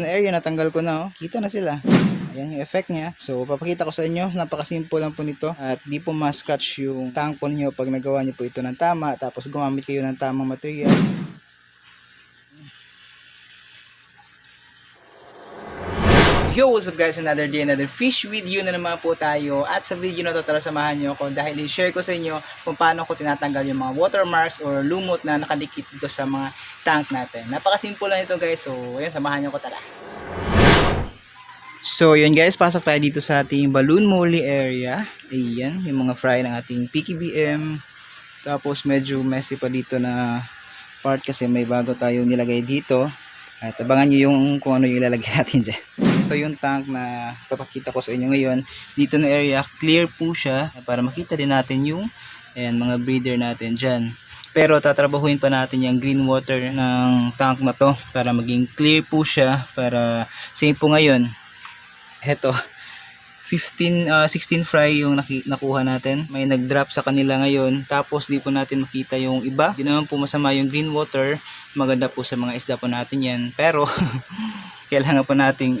na area, natanggal ko na oh. Kita na sila. Ayan yung effect niya. So, papakita ko sa inyo. Napakasimple lang po nito. At di po ma-scratch yung tank po ninyo pag nagawa niyo po ito ng tama. Tapos gumamit kayo ng tamang material. Yo, what's up guys? Another day, another fish video na naman po tayo. At sa video na to, tara samahan nyo ako dahil i-share ko sa inyo kung paano ko tinatanggal yung mga watermarks or lumot na nakadikit dito sa mga tank natin. Napakasimple lang ito guys. So, ayun, samahan nyo ko tara. So, yun guys, pasok tayo dito sa ating balloon molly area. Ayan, yung mga fry ng ating PKBM. Tapos, medyo messy pa dito na part kasi may bago tayo nilagay dito. At abangan nyo yung kung ano yung ilalagay natin dyan. Ito yung tank na papakita ko sa inyo ngayon. Dito na area, clear po siya para makita din natin yung ayan, mga breeder natin dyan. Pero tatrabahuin pa natin yung green water ng tank na to para maging clear po siya para same po ngayon. Heto, 15, ah, 16 fry yung nakuha natin. May nag-drop sa kanila ngayon. Tapos di po natin makita yung iba. Di naman po masama yung green water. Maganda po sa mga isda po natin yan. Pero kailangan po nating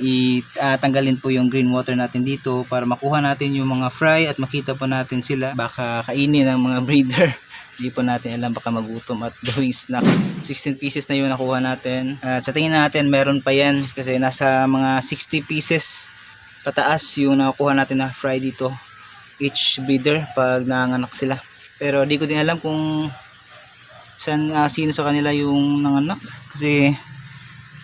itanggalin po yung green water natin dito para makuha natin yung mga fry at makita po natin sila. Baka kainin ng mga breeder. Hindi po natin alam baka magutom at gawing snack. 16 pieces na yun nakuha natin. At sa tingin natin meron pa yan kasi nasa mga 60 pieces pataas yung nakukuha natin na fry dito each breeder pag nanganak sila pero di ko din alam kung saan ah, sino sa kanila yung nanganak kasi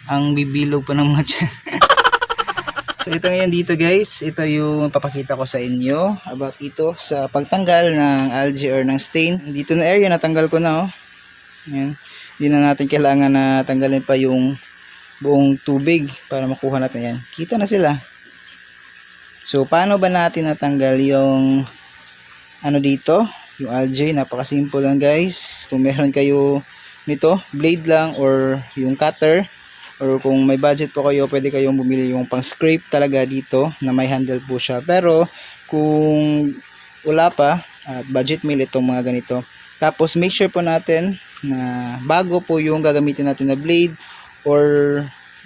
ang bibilog pa ng mga tiyan so ito ngayon dito guys. Ito yung papakita ko sa inyo about ito sa pagtanggal ng algae or ng stain. Dito na area natanggal ko na oh. Yan hindi na natin kailangan na tanggalin pa yung buong tubig para makuha natin. Yan kita na sila. So, paano ba natin natanggal yung ano dito? Yung algae, napakasimple lang guys. Kung meron kayo nito, blade lang or yung cutter or kung may budget po kayo, pwede kayong bumili yung pang scrape talaga dito na may handle po siya. Pero kung wala pa at budget meal itong mga ganito. Tapos make sure po natin na bago po yung gagamitin natin na blade or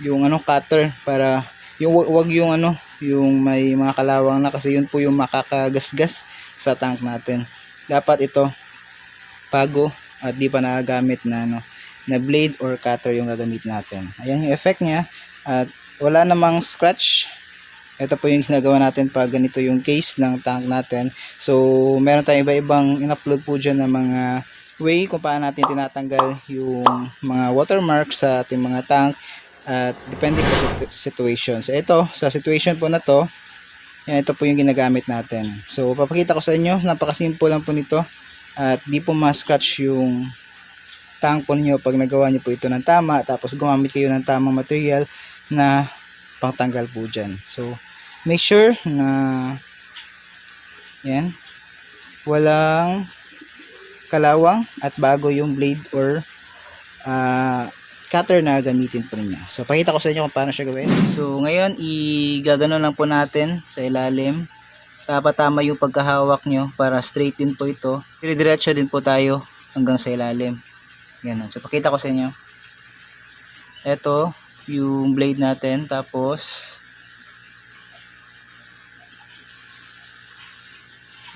yung ano cutter para yung wag, yung ano yung may mga kalawang na kasi yun po yung makakagasgas sa tank natin dapat ito bago at di pa nagagamit na ano na blade or cutter yung gagamitin natin ayan yung effect niya at wala namang scratch ito po yung ginagawa natin pag ganito yung case ng tank natin so meron tayong iba-ibang in-upload po dyan ng mga way kung paano natin tinatanggal yung mga watermark sa ating mga tank at depende po sa situation. So ito, sa situation po na to, yan, ito po yung ginagamit natin. So papakita ko sa inyo, napakasimple lang po nito. At di po ma-scratch yung tank po ninyo pag nagawa niyo po ito ng tama. Tapos gumamit kayo ng tamang material na pangtanggal po dyan. So make sure na yan, walang kalawang at bago yung blade or ah cutter na gamitin po ninyo. So, pakita ko sa inyo kung paano siya gawin. So, ngayon, igagano lang po natin sa ilalim. Dapat tama yung pagkahawak nyo para straight din po ito. Pero diretso din po tayo hanggang sa ilalim. Ganun. So, pakita ko sa inyo. Ito, yung blade natin. Tapos,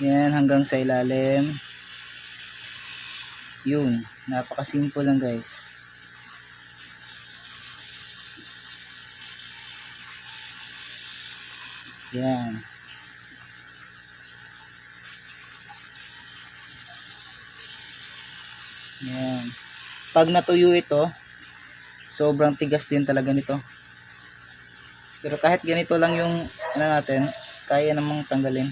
yan, hanggang sa ilalim. Yun. Napakasimple lang guys. Yan. Yan. Pag natuyo ito, sobrang tigas din talaga nito. Pero kahit ganito lang yung ano natin, kaya namang tanggalin.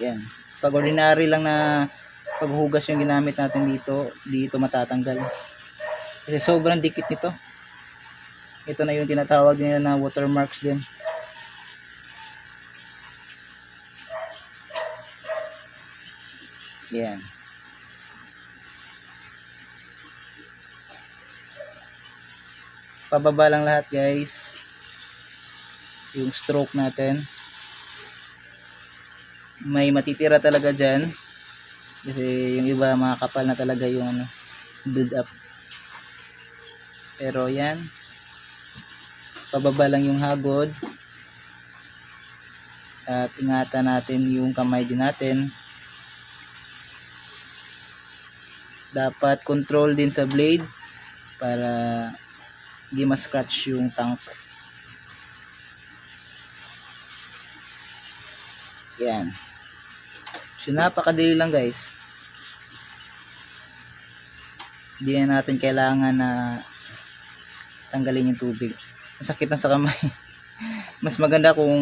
Yan. Pag ordinary lang na paghugas yung ginamit natin dito, dito matatanggal. Kasi sobrang dikit nito. Ito na yung tinatawag nila na watermarks din. Yan. Pababa lang lahat guys. Yung stroke natin. May matitira talaga dyan. Kasi yung iba mga kapal na talaga yung ano, build up. Pero yan, pababa lang yung hagod. At ingatan natin yung kamay din natin. Dapat control din sa blade para hindi ma-scratch yung tank. Yan. So, napakadali lang guys. Hindi na natin kailangan na tanggalin yung tubig. Masakit na sa kamay. Mas maganda kung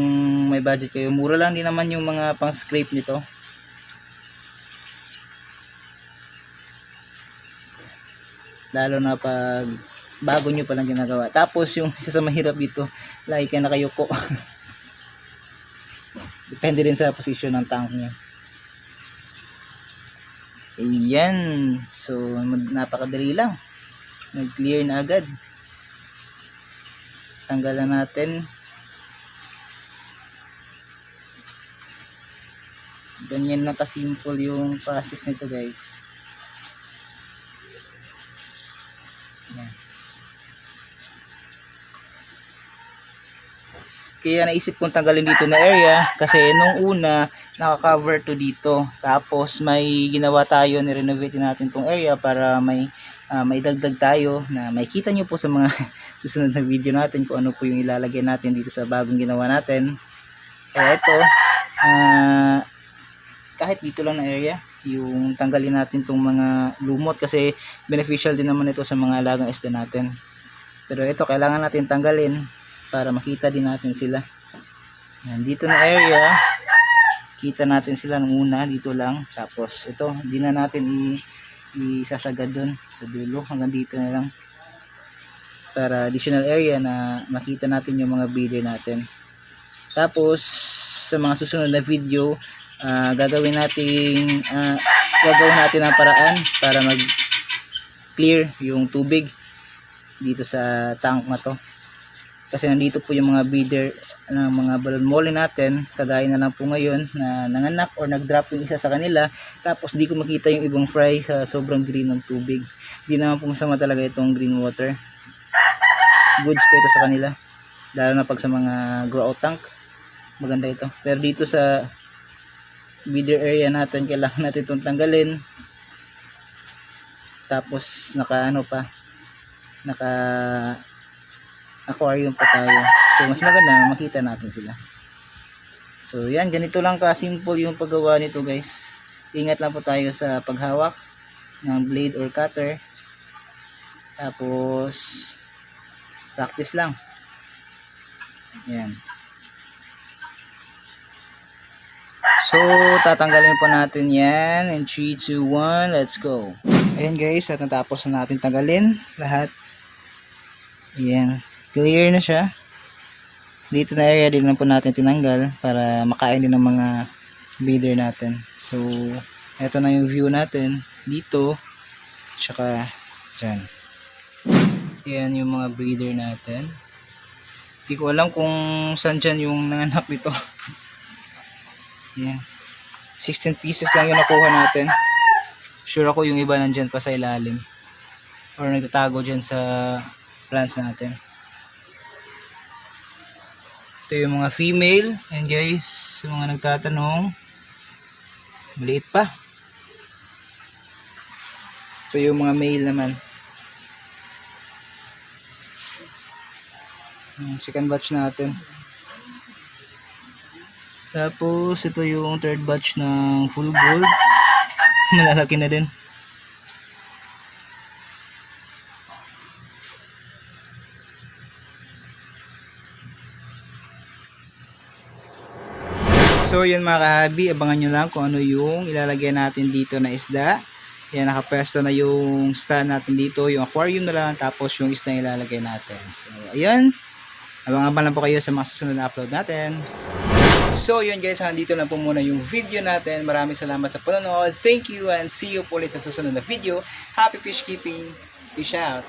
may budget kayo. Mura lang din naman yung mga pang scrape nito. Lalo na pag bago nyo palang ginagawa. Tapos yung isa sa mahirap dito, lagi ka nakayuko. Depende rin sa position ng tank nyo. Ayan. So, napakadali lang. Nag-clear na agad. Tanggalan natin. Ganyan lang kasimple yung process nito guys. Ayan. Kaya naisip kong tanggalin dito na area kasi nung una naka-cover to dito. Tapos may ginawa tayo, ni-renovate natin tong area para may ah, may dagdag tayo na makita nyo po sa mga susunod na video natin kung ano po yung ilalagay natin dito sa bagong ginawa natin. Kaya ito, ah, kahit dito lang na area, yung tanggalin natin tong mga lumot kasi beneficial din naman ito sa mga alagang isda natin. Pero ito, kailangan natin tanggalin para makita din natin sila. Yan, dito na area, kita natin sila nung una, dito lang. Tapos ito, hindi na natin i isasagad dun sa dulo, hanggang dito na lang. Para additional area na makita natin yung mga breeder natin. Tapos, sa mga susunod na video, ah, gagawin natin ah, gagawin natin ang paraan para mag clear yung tubig dito sa tank na to kasi nandito po yung mga breeder ng mga balon molly natin. Kagaya na lang po ngayon na nanganak or nag-drop yung isa sa kanila. Tapos di ko makita yung ibang fry sa sobrang green ng tubig. Di naman po masama talaga itong green water. Goods po ito sa kanila. Lalo na pag sa mga grow out tank. Maganda ito. Pero dito sa breeder area natin kailangan natin itong tanggalin. Tapos naka ano pa naka aquarium pa tayo so mas maganda makita natin sila. So yan ganito lang ka simple yung paggawa nito guys. Ingat lang po tayo sa paghawak ng blade or cutter. Tapos practice lang. Yan. So, tatanggalin po natin yan. In 3, 2, 1, let's go. Ayan guys, at natapos na natin tanggalin lahat. Ayan, clear na siya. Dito na area din lang po natin tinanggal para makain din ng mga breeder natin. So, eto na yung view natin dito. Tsaka dyan. Ayan yung mga breeder natin. Hindi ko alam kung saan dyan yung nanganak dito. Yan. 16 pieces lang yung nakuha natin. Sure ako yung iba nandyan pa sa ilalim. Or nagtatago dyan sa plants natin. Ito yung mga female. And guys, sa mga nagtatanong, maliit pa. Ito yung mga male naman. Yung second batch natin. Tapos, ito yung third batch ng full gold. Malalaki na din. So, yun mga kahabi, abangan nyo lang kung ano yung ilalagay natin dito na isda. Yan, nakapwesto na yung stand natin dito, yung aquarium na lang, tapos yung isda ilalagay natin. So, ayan. Abang-abang lang po kayo sa mga susunod na upload natin. So yun guys, nandito lang po muna yung video natin. Maraming salamat sa panonood. Thank you and see you po ulit sa susunod na video. Happy fish keeping. Peace out.